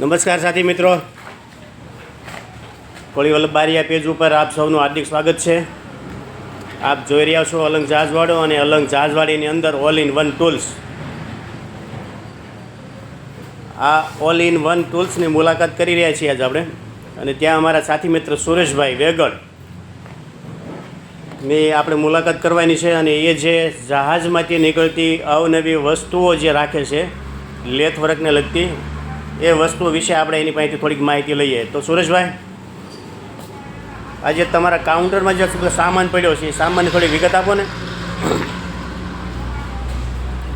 નમસ્કાર સાથી મિત્રો. કોળી વલ્લભ બારીયા પેજ ઉપર આપ સૌનું હાર્દિક સ્વાગત છે. આપ જોઈ રહ્યા છો અલંગ જહાજવાડો અને અલંગ જહાજવાડીની અંદર ઓલ ઇન વન ટૂલ્સ આ ઓલ ઇન વન ટૂલ્સની મુલાકાત કરી રહ્યા છીએ આજે આપણે. અને ત્યાં અમારા સાથી મિત્ર સુરેશભાઈ વેગડની આપણે મુલાકાત કરવાની છે અને એ જે જહાજમાંથી નીકળતી અવનવી વસ્તુઓ જે રાખે છે લેથ વર્કને લગતી એ વસ્તુ વિશે આપણે એની પાસેથી થોડીક માહિતી લઈએ. તો સુરેશભાઈ, આજે તમારા કાઉન્ટરમાં જે સામાન પડ્યો છે, એ સામાનની થોડી વિગત આપો ને.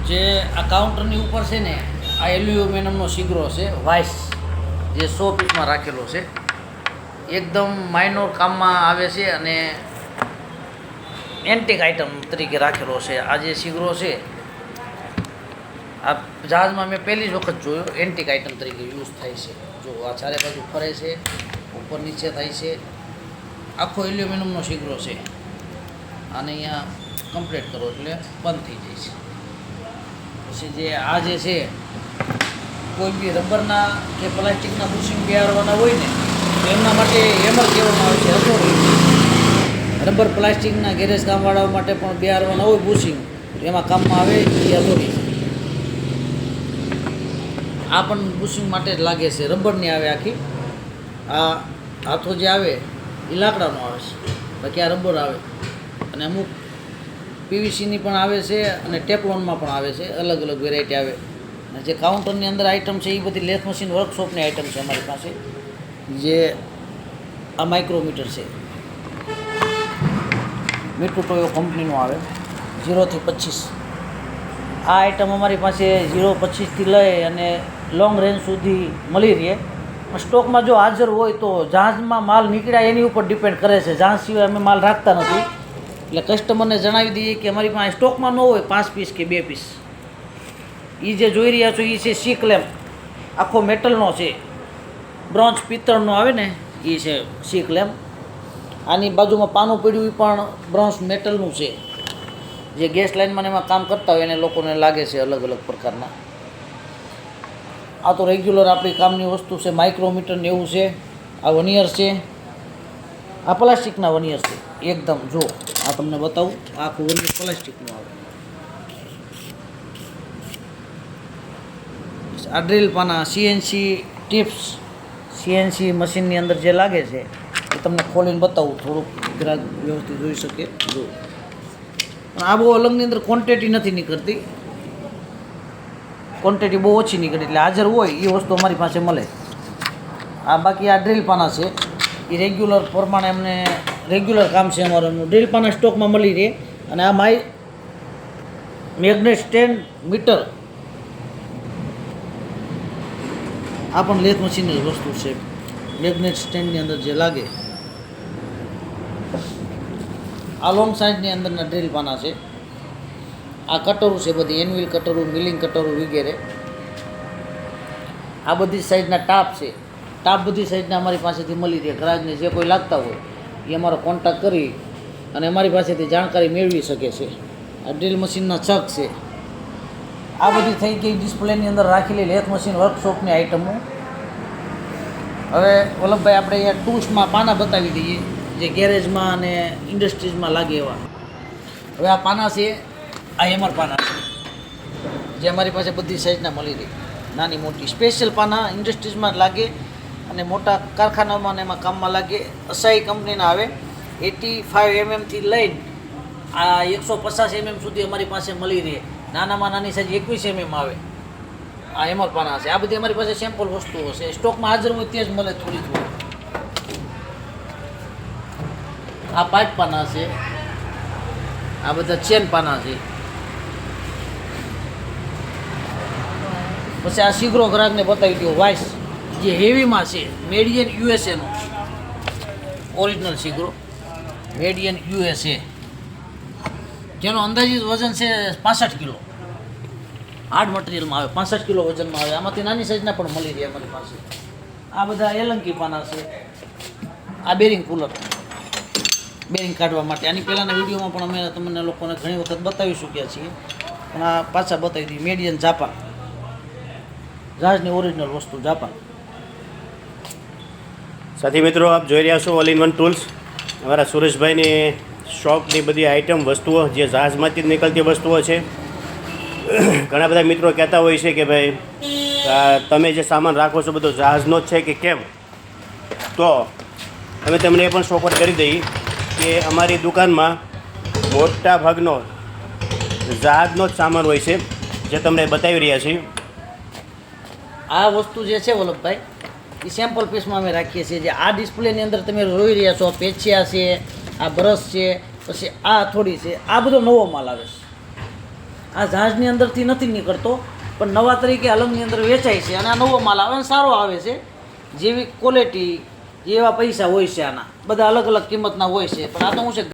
જે આ કાઉન્ટરની ઉપર છે ને, આ એલ્યુમિનિયમનો સિગરો છે, વાઇસ, જે સો પીસમાં રાખેલો છે. એકદમ માઇનોર કામમાં આવે છે અને એન્ટિક આઇટમ તરીકે રાખેલો છે. આ જે સિગરો છે આ જહાજમાં મેં પહેલી જ વખત જોયો. એન્ટિક આઇટમ તરીકે યુઝ થાય છે. જો આ ચારે બાજુ ફરે છે, ઉપર નીચે થાય છે. આખો એલ્યુમિનિયમનો શીગરો છે. અને અહીંયા કમ્પ્લીટ કરો એટલે બંધ થઈ જાય છે. પછી જે આ જે છે, કોઈ બી રબરના કે પ્લાસ્ટિકના બુશિંગ બિહારવાના હોય ને એમના માટે હેમર કહેવામાં આવે છે રબર પ્લાસ્ટિકના ગેરેજ કામવાળાઓ માટે પણ બિહારવાના હોય બુશિંગ એમાં કામમાં આવે એ હથોડી આ પણ બુશિંગ માટે જ લાગે છે. રબરની આવે આખી. આ હાથો જે આવે એ લાકડાનો આવે છે. બાકી આ રબર આવે. અને અમુક પીવીસીની પણ આવે છે અને ટેપલોનમાં પણ આવે છે. અલગ અલગ વેરાયટી આવે. અને જે કાઉન્ટરની અંદર આઇટમ છે એ બધી લેથ મશીન વર્કશોપની આઇટમ છે અમારી પાસે. જે આ માઇક્રોમીટર છે. મીટુ ટોયો કંપનીનું આવે. ઝીરોથી પચીસ. આ આઇટમ અમારી પાસે ઝીરો પચીસથી લઈ અને લોંગ રેન્જ સુધી મળી રહે. સ્ટોકમાં જો હાજર હોય તો જહાજમાં માલ નીકળ્યા એની ઉપર ડિપેન્ડ કરે છે. જહાજ સિવાય અમે માલ રાખતા નથી. એટલે કસ્ટમરને જણાવી દઈએ કે અમારી પાસે સ્ટોકમાં ન હોય પાંચ પીસ કે બે પીસ એ જે જોઈ રહ્યા છો એ છે સી ક્લેમ્પ આખો મેટલનો છે. બ્રોન્ઝ પિત્તળનો આવે ને એ છે સી ક્લેમ્પ આની બાજુમાં પાનું પડ્યું એ પણ બ્રોન્ઝ મેટલનું છે. જે ગેસ લાઇનમાં એમાં કામ કરતા હોય એને લોકોને લાગે છે અલગ અલગ પ્રકારના. આ તો રેગ્યુલર આપણી કામની વસ્તુ છે માઇક્રોમીટર ને એવું છે, આ વનિયર છે, આ પ્લાસ્ટિકના વનિયર છે, એકદમ, જો, આ તમને બતાવું, આખું વનિયર પ્લાસ્ટિકનું આવે. આ ડ્રીલ પાના સીએનસી ટિપ્સ સીએનસી મશીનની અંદર જે લાગે છે, એ તમને ખોલીને બતાવું, થોડુંક ગ્રાહક વ્યવસ્થિત જોઈ શકે, જો. પણ આ બહુ અલગની અંદર ક્વોન્ટિટી નથી નીકળતી. ક્વોન્ટિટી બહુ ઓછી નીકળે એટલે હાજર હોય એ વસ્તુ અમારી પાસે મળે. આ બાકી આ ડ્રીલ પાના છે. એ રેગ્યુલર પ્રમાણે અમને રેગ્યુલર કામ છે અમારું. ડ્રીલ પાના સ્ટોકમાં મળી રહે. અને આ માય મેગ્નેટ સ્ટેન્ડ મીટર આ પણ લેથ મશીનની વસ્તુ છે. મેગ્નેટ સ્ટેન્ડની અંદર જે લાગે. આ લોંગ સાઇઝની અંદરના ડ્રીલ પાના છે. આ કટરો છે બધી, એનવિલ કટરો મિલિંગ કટરો વગેરે. આ બધી સાઈઝના ટાપ છે. ટાપ બધી સાઈઝના અમારી પાસેથી મળી રહે. ગ્રાહકને જે કોઈ લાગતા હોય, એ અમારો કોન્ટેક્ટ કરી અને અમારી પાસેથી જાણકારી મેળવી શકે છે. આ ડ્રીલ મશીનના ચક છે. આ બધી થઈ ગઈ ડિસ્પ્લેની અંદર રાખેલી લેથ મશીન વર્કશોપની આઇટમો હવે વલ્લભભાઈ, આપણે અહીંયા ટૂસમાં પાના બતાવી દઈએ. જે ગેરેજમાં અને ઇન્ડસ્ટ્રીઝમાં લાગે એવા. હવે આ પાના છે, આ હેમર પાના છે, જે અમારી પાસે બધી સાઈઝના મળી રહી. નાની મોટી સ્પેશિયલ પાના ઇન્ડસ્ટ્રીઝમાં લાગે અને મોટા કારખાનામાં એમાં કામમાં લાગે. અસાઈ કંપનીના આવે. એટી ફાઇવ એમએમથી લઈને આ એકસો પચાસ એમએમ સુધી અમારી પાસે મળી રહે. નાનામાં નાની સાઈઝ એકવીસ એમએમ આવે. આ એમર પાના છે. આ બધી અમારી પાસે સેમ્પલ વસ્તુઓ છે. સ્ટોકમાં હાજર હોય તે જ મળે થોડી થોડી આ પાઇપ પાના છે. આ બધા ચેન પાના છે. પછી આ શીઘ્રો ગ્રાહકને બતાવી દો વાઇસ જે હેવીમાં છે, મેડિયન યુએસએનો. ઓરિજિનલ શીઘ્રો. મેડિયન યુએસએ. જેનો અંદાજિત વજન છે પાસઠ કિલો. હાર્ડ મટીરિયલમાં આવે, પાસઠ કિલો વજનમાં આવે. આમાંથી નાની સાઈઝના પણ મળી રહે અમારી પાસે. આ બધા એલંકી પાના છે. આ બેરિંગ કુલર. બેરિંગ કાઢવા માટે. આની પહેલાંના વિડીયોમાં પણ અમે તમને લોકોને ઘણી વખત બતાવી ચૂક્યા છીએ. પણ આ પાછા બતાવી દઈએ. મેડિયન જાપાન જહાજની ઓરિજિનલ વસ્તુ જાપાન સાથી મિત્રો, આપ જોઈ રહ્યા છો ઓલ ઇન વન ટૂલ્સ અમારા સુરેશભાઈની શોપની બધી આઇટમ વસ્તુઓ, જે જહાજમાંથી જ નીકળતી વસ્તુઓ છે. ઘણા બધા મિત્રો કહેતા હોય છે કે ભાઈ તમે જે સામાન રાખો છો, બધો જહાજનો જ છે કે કેમ? તો, અમે તમને એ પણ શોપર કરી દઈએ. કે અમારી દુકાનમાં મોટા ભાગનો જહાજનો જ સામાન હોય છે, જે તમને બતાવી રહ્યા છીએ. આ વસ્તુ જે છે, વલ્લભભાઈ, એ સેમ્પલ પીસમાં અમે રાખીએ છીએ. જે આ ડિસ્પ્લેની અંદર તમે જોઈ રહ્યા છો પેચિયા છે, આ બ્રશ છે, પછી આ થોડી છે, આ બધો નવો માલ આવે છે. આ જહાજની અંદરથી નથી નીકળતો, પણ નવા તરીકે અલંગની અંદર વેચાય છે અને આ નવો માલ આવે સારો આવે છે. જેવી ક્વોલિટી જેવા પૈસા હોય છે આના. બધા અલગ અલગ કિંમતના હોય છે. પણ આ તો હું છે